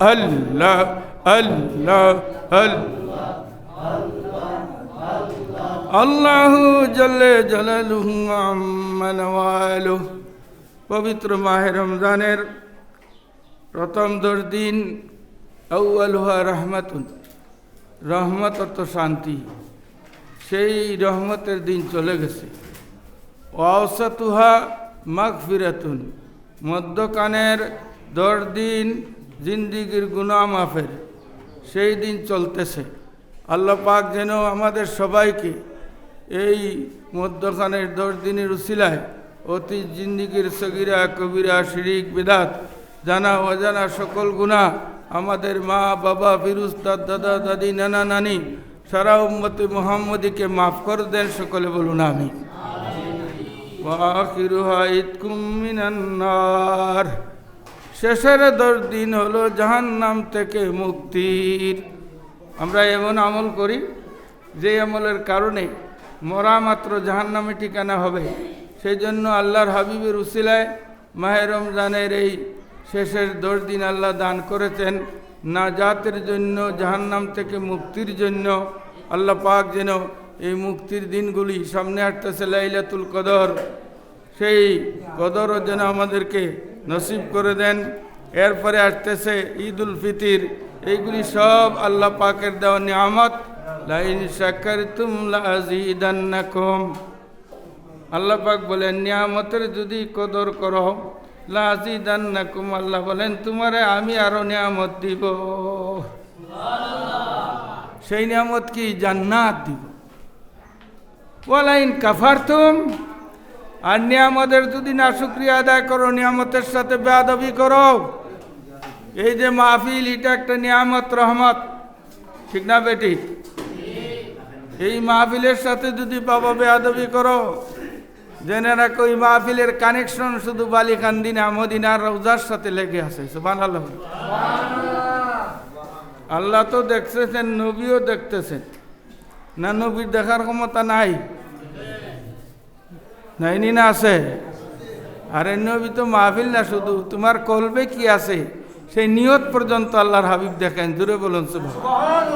আল্লাহ আল্লাহ আল্লাহ জলে জলালুহু আম্মা নওয়ালুহ পবিত্র মাহে রমজানের প্রথম দশ দিন রহমাতুন, রহমত অর্থ শান্তি। সেই রহমতের দিন চলে গেছে। অসতুহা মাগফিরাতুন, মধ্যকানের দশ দিন জিন্দিগির গুণা মাফের, সেই দিন চলতেছে। আল্লাহ পাক যেন আমাদের সবাইকে এই মধ্যখানের দশ দিনের উসিলায় অতি জিন্দিগির সগিরা, কবিরা, শিরিক, বেদাত, জানা অজানা সকল গুণা আমাদের মা, বাবা ফিরুস্তাদ দাদা, দাদি, নানা, নানি, সারা উম্মতে মোহাম্মদীকে মাফ করে দেন, সকলে বলুন আমি ওয়াখিরুহা ইতকুম মিনান নার। শেষের দশ দিন হলো জাহান্নাম থেকে মুক্তির। আমরা এমন আমল করি, যে আমলের কারণে মরা মাত্র জাহান্নামে ঠিকানা হবে। সেই জন্য আল্লাহর হাবিবের উসিলায় মাহে রমজানের এই শেষের দশ দিন আল্লাহ দান করেছেন। নাজাতের জন্য, জাহান্নাম থেকে মুক্তির জন্য আল্লাহ পাক যেন এই মুক্তির দিনগুলি সামনে আসতেছে লাইলাতুল কদর। সেই কদরও যেন আমাদেরকে নসিব করে দেন। এরপরে আসতেছে ঈদ উল ফিতির। এইগুলি সব আল্লাহ পাকের দেওয়া নিয়ামত। লাইন শাকার তুমলা আজিদান্নাকুম আল্লাহ পাক বলেন, নিয়ামতের যদি কদর করো, লাজিদান্নাকুম। আল্লাহ বলেন, তোমারে আমি আরও নিয়ামত দিব। সেই নিয়ামত কি? জান্নাত দিব। ওয়ালাইন কাফারতুম আর নিয়ামতের যদি না শুক্রিয়া আদায় করো, নিয়ামতের সাথে বেয়াদবি করো। এই যে মাহফিল, এটা একটা নিয়ামত, রহমত। ঠিক না বেটি? এই মাহফিলের সাথে যদি বাবা বেয়াদবি করো, জেনে রাখো ওই মাহফিলের কানেকশন শুধু বালিকান্দিনা মদিনার রোজার সাথে লেগে আছে। সুবান আল্লাহ আল্লাহ তো দেখতেছেন, নবীও দেখতেছেন। না, নবীর দেখার ক্ষমতা নাই। নাইনি না আছে আরে নবী তো মাহফিল না শুধু তোমার কলবে কি আছে সেই নিয়ত পর্যন্ত আল্লাহর হাবিব দেখেন জুড়ে বলুন সুবহান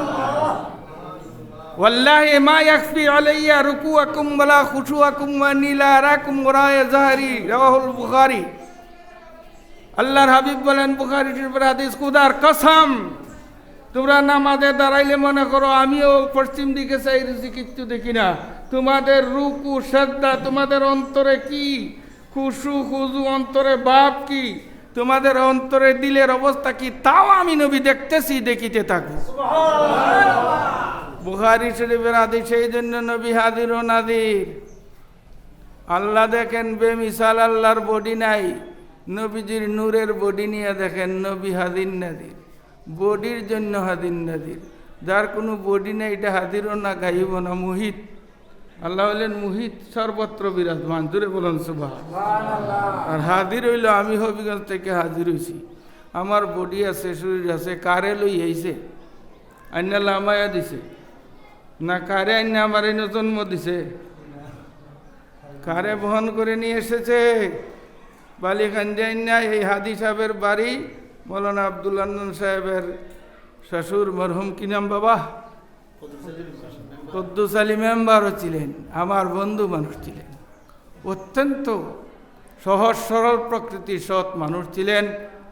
والله ما يخفي علي ركوعكم ولا خشوعكم واني لا اراكم وراء ظهري رواه البخاري আল্লাহর হাবিব বলেন বুখারি শরীফের হাদিস খুদার কসম তোমরা নামাজে দাঁড়াইলে মনে করো আমিও পশ্চিম দিকে চাই রুচি কিচ্ছু দেখি না তোমাদের রুকু শ্রদ্ধা তোমাদের অন্তরে কি? খুশু খুজু অন্তরে বাপ কি? তোমাদের অন্তরে দিলের অবস্থা কি? তাও আমি নবী দেখতেছি দেখিতে থাকব বুখারি শরীফের আদি সেই জন্য নবী হাদির ও নাদির আল্লাহ দেখেন বেমিসাল আল্লাহর বডি নাই। নবীজির নূরের বডি নিয়ে দেখেন নবী হাদির নাদির বডির জন্য হাদির নাদির যার কোনো বডি নেই এটা হাদিরও না গাইব না মুহিত। আল্লাহ হলেন মুহিত, সর্বত্র বিরাজমান। জুড়ে বলুন সুবাহ আর হাজির হইল আমি হবিগঞ্জ থেকে হাজির হইছি। আমার বডি আছে, শরীর আছে, কারে লই আইছে, আইনা লামায়া দিছে। না কারে আইনা আমার এনে জন্ম দিছে। কারে বহন করে নিয়ে এসেছে? বালিকান্দি আইনা এই হাদি সাহেবের বাড়ি, মৌলানা আব্দুল সাহেবের শ্বশুর, মরহুম, কি নাম বাবা? কদ্দুস আলী মেম্বারও ছিলেন, আমার বন্ধু মানুষ ছিলেন। অত্যন্ত সহজ, সরল প্রকৃতির সৎ মানুষ ছিলেন।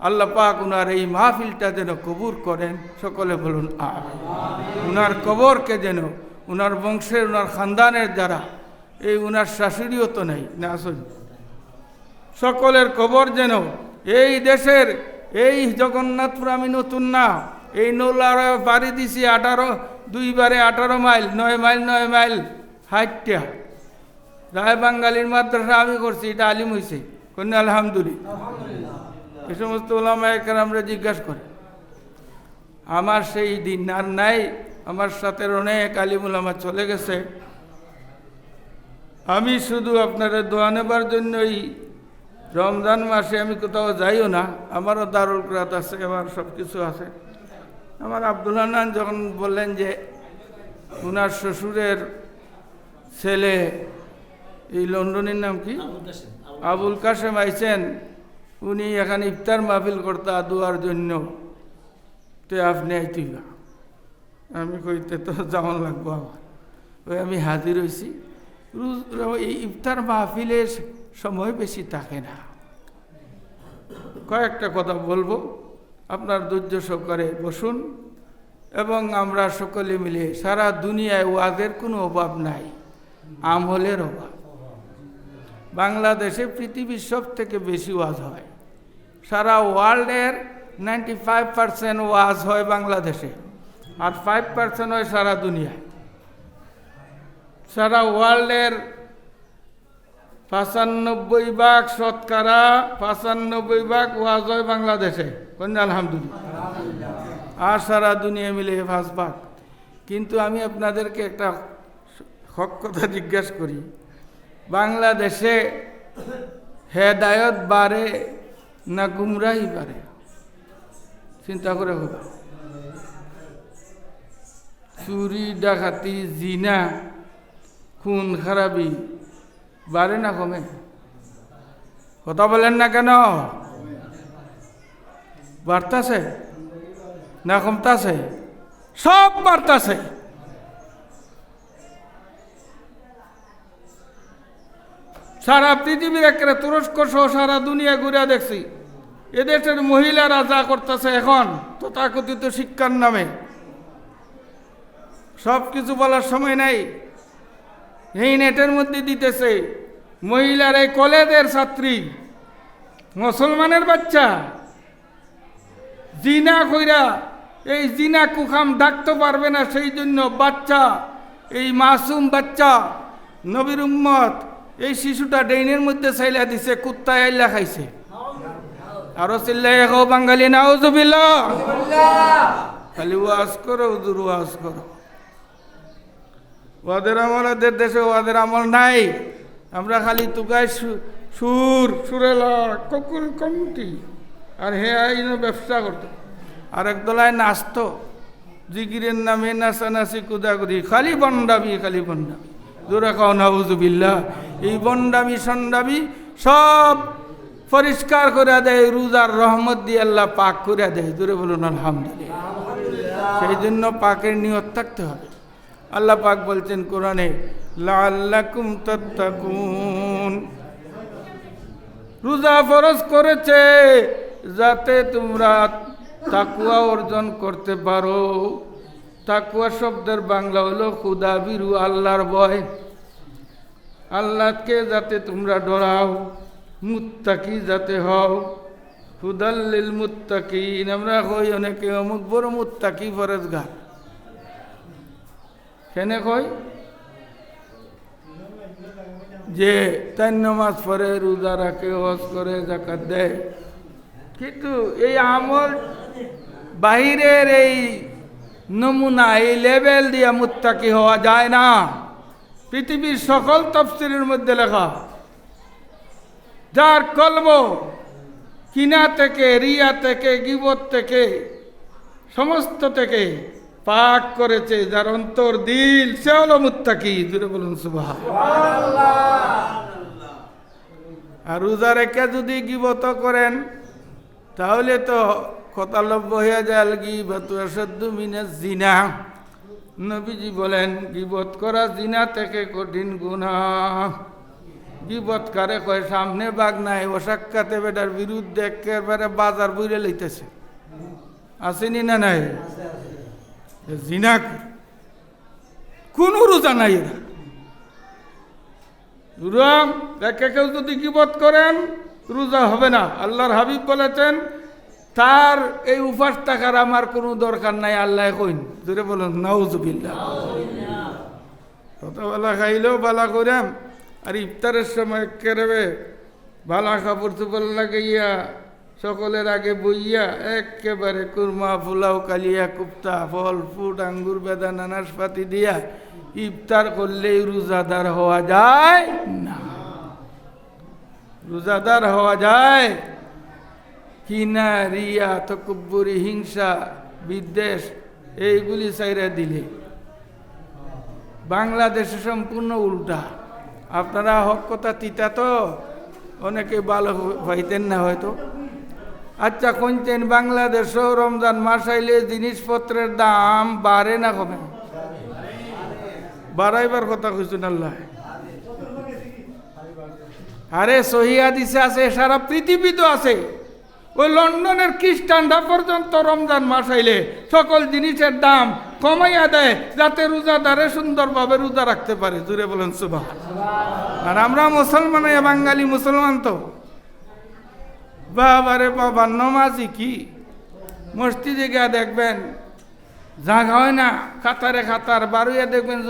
আল্লাহ পাক উনার এই মাহফিলটা যেন কবুর করেন, সকলে বলুন আর উনার কবরকে যেন, উনার বংশের, উনার খানদানের দ্বারা, এই উনার শাশুড়িও তো নেই, না আসুন সকলের কবর যেন, এই দেশের, এই জগন্নাথপুর আমি নতুন না, এই নৌলার বাড়ি দিছি আঠারো দুইবারে আঠারো মাইল নয় মাইল নয় মাইল হাইটটা রায় বাঙ্গালির মাদ্রাসা আমি করছি এটা আলিম হয়েছে কন্যা আলহামদুলিল্লাহ। এই সমস্ত ওলামা একবার আমরা জিজ্ঞাসা করি। আমার সেই দিন আর নাই আমার সাথে অনেক আলিমুল আমার চলে গেছে। আমি শুধু আপনারা দোয়া নেবার জন্যই রমজান মাসে আমি কোথাও যাইও না আমারও দারুল রাত আছে আমার সব কিছু আছে। আমার আব্দুল হান্নান যখন বললেন যে ওনার শ্বশুরের ছেলে এই লন্ডনের নাম কি? আবুল কাশেম আইছেন উনি এখানে ইফতার মাহফিল করতা দুয়ার জন্য। তে আপনি আইতিবা আমি কইতে তো যেমন লাগবো আমার। ওই আমি হাজির হয়েছি এই ইফতার মাহফিলের সময় বেশি থাকে না। কয়েকটা কথা বলব। আপনার ধৈর্য সহকারে বসুন এবং আমরা সকলে মিলে সারা দুনিয়ায় ওয়াজের কোনো অভাব নাই, আমলের অভাব। বাংলাদেশে পৃথিবীর সব থেকে বেশি ওয়াজ হয়। সারা ওয়ার্ল্ডের নাইনটি ফাইভ পার্সেন্ট ওয়াজ হয় বাংলাদেশে আর ফাইভ পার্সেন্ট হয় সারা দুনিয়ায়। সারা ওয়ার্ল্ডের পাঁচানব্বই ভাগ শতকরা, পাঁচানব্বই ভাগ ওয়াজ হয় বাংলাদেশে। কন্যা, আলহামদুলিল্লাহ। আর সারা দুনিয়া মিলে পাঁচ ভাগ কিন্তু আমি আপনাদেরকে একটা হক কথা জিজ্ঞাসা করি। বাংলাদেশে হেদায়ত বাড়ে না গুমরাহি বাড়ে? চিন্তা করে হবে চুরি, ডাকাতি, জিনা, খুন, খারাপি বাড়ে না কমে? কথা বলেন না কেন? বাড়তাছে? না কমতাছে? সব বাড়তাছে। সারা পৃথিবীর একেবারে তুরস্ক সহ সারা দুনিয়া ঘুরে দেখছি। এদেশের মহিলারা যা করতেছে এখন, তথাকথিত শিক্ষার নামে। সব কিছু বলার সময় নাই। এই নেটের মধ্যে দিতেছে মহিলার এই কলেজের ছাত্রী মুসলমানের বাচ্চা। জিনা কইরা এই জিনা কুখাম ডাকতে পারবে না সেই জন্য বাচ্চা এই মাসুম বাচ্চা নবীর উম্মত এই শিশুটা ডেইনের মধ্যে চাইলা দিছে কুত্তায় আইলা খাইছে। আরও চিল্লাই খাও বাঙালি নাউজুবিল্লা খালি ওয়াজ করো উদুর ওয়াজ করো। ওদের আমল ওদের দেশে ওদের আমল নাই। আমরা খালি তুকায় সুর, সুরেলা কুকুর কমটি আর হে আইন ব্যবসা করতো। আর একদলায় নাচতো। জিগিরের নামে নাচানাচি কুদাকুদি খালি বন্ডামি খালি বন্ডামি। দূরে নাউজুবিল্লা এই বন্ডামি সন্ডাবি সব পরিষ্কার করে দেয়, রোজার রহমত দিয়ে আল্লাহ পাক করে দেয়। দূরে বলুন, আলহামদুলিল্লাহ। সেই জন্য পাকের নিয়ত থাকতে হবে। আল্লাহ পাক বলছেন কোরআনে লাল্লাকুম তাত্তাকুন। রোজা ফরজ করেছে যাতে তোমরা তাকুয়া অর্জন করতে পারো। তাকুয়া শব্দের বাংলা হলো খুদা বিরু, আল্লাহর ভয়। আল্লাহকে যাতে তোমরা ডরাও, মুত্তাকি যাতে হও। হুদাল্লিল মুত্তাকিন, আমরা কই অনেকে অমুক বড় মুত্তাকি ফরজ ফরেজগার। কেনে কয়? যে তাই নামাজ পড়ে, রোজা রাখে, হজ করে জাকাত দেয়। কিন্তু এই আমল বাহিরের এই নমুনা, এই লেভেল দিয়ে মুত্তাকি হওয়া যায় না। পৃথিবীর সকল তফসিলের মধ্যে লেখা। যার কলব কিনা থেকে, রিয়া থেকে, গিবত থেকে, সমস্ত থেকে পাক করেছে, যার অন্তর দিল, সে হলো মুত্তাকি জুড়ে বলুন সুবাহ আর রোজা রেখে যদি গিবত করেন, তাহলে তো কতালব্য হয়ে যায়, গিবত মিনে জিনা। নবীজি বলেন, গিবত করা জিনা থেকে কঠিন গুণা গিবত কারে কয়, সামনে বাঘ নাই, অসাক্ষাতে বেটার বিরুদ্ধে একেবারে বাজার বুঝে লইতেছে। আসেনি না নাই? জিনা কোনো রোজা নাই এরা। রোজা একে কেউ যদি গিবত করেন, রোজা হবে না। আল্লাহর হাবিব বলেছেন, তার এই উপাস টাকার আমার কোনো দরকার নাই, আল্লাহ কইন। জোরে বলুন, নাউজুবিল্লাহ। কতবেলা খাইলেও বালা করাম আর ইফতারের সময় কেরবে বালা কাপড় চোপড় লাগাইয়া সকলের আগে বইয়া একেবারে কুরমা, পোলাও, কালিয়া, কুপ্তা, ফল ফুট আঙ্গুর, বেদা নানাসপাতি দিয়া ইফতার করলেই রোজাদার হওয়া যায় না। রোজাদার হওয়া যায়। কিনা রিয়া তকব্বরি, হিংসা, বিদ্বেষ, এইগুলি চাইরা দিলে। বাংলাদেশে সম্পূর্ণ উল্টা। আপনারা হক কথা তিতা তো? অনেকে ভালো পাইতেন না হয়তো। আচ্ছা কোনতেন বাংলাদেশেও রমজান মাস আইলে জিনিসপত্রের দাম বাড়ে না কমে? বাড়াইবার কথা কইছেন আল্লাহ। আরে সহিয়া দিছে আছে, সারা পৃথিবী তো আছে। ওই লন্ডনের খ্রিস্টানরা পর্যন্ত রমজান মাস আইলে সকল জিনিসের দাম কমাইয়া দেয়, যাতে রোজাদারে সুন্দরভাবে রোজা রাখতে পারে। জুড়ে বলেন সুবাহ আর আমরা মুসলমান বাঙালি মুসলমান তো। বাবারে বাবা নমাজি কি? মসজিদে গিয়া দেখবেন জাগা হয় না খাতারে খাতার বারুইয়া দেখবেন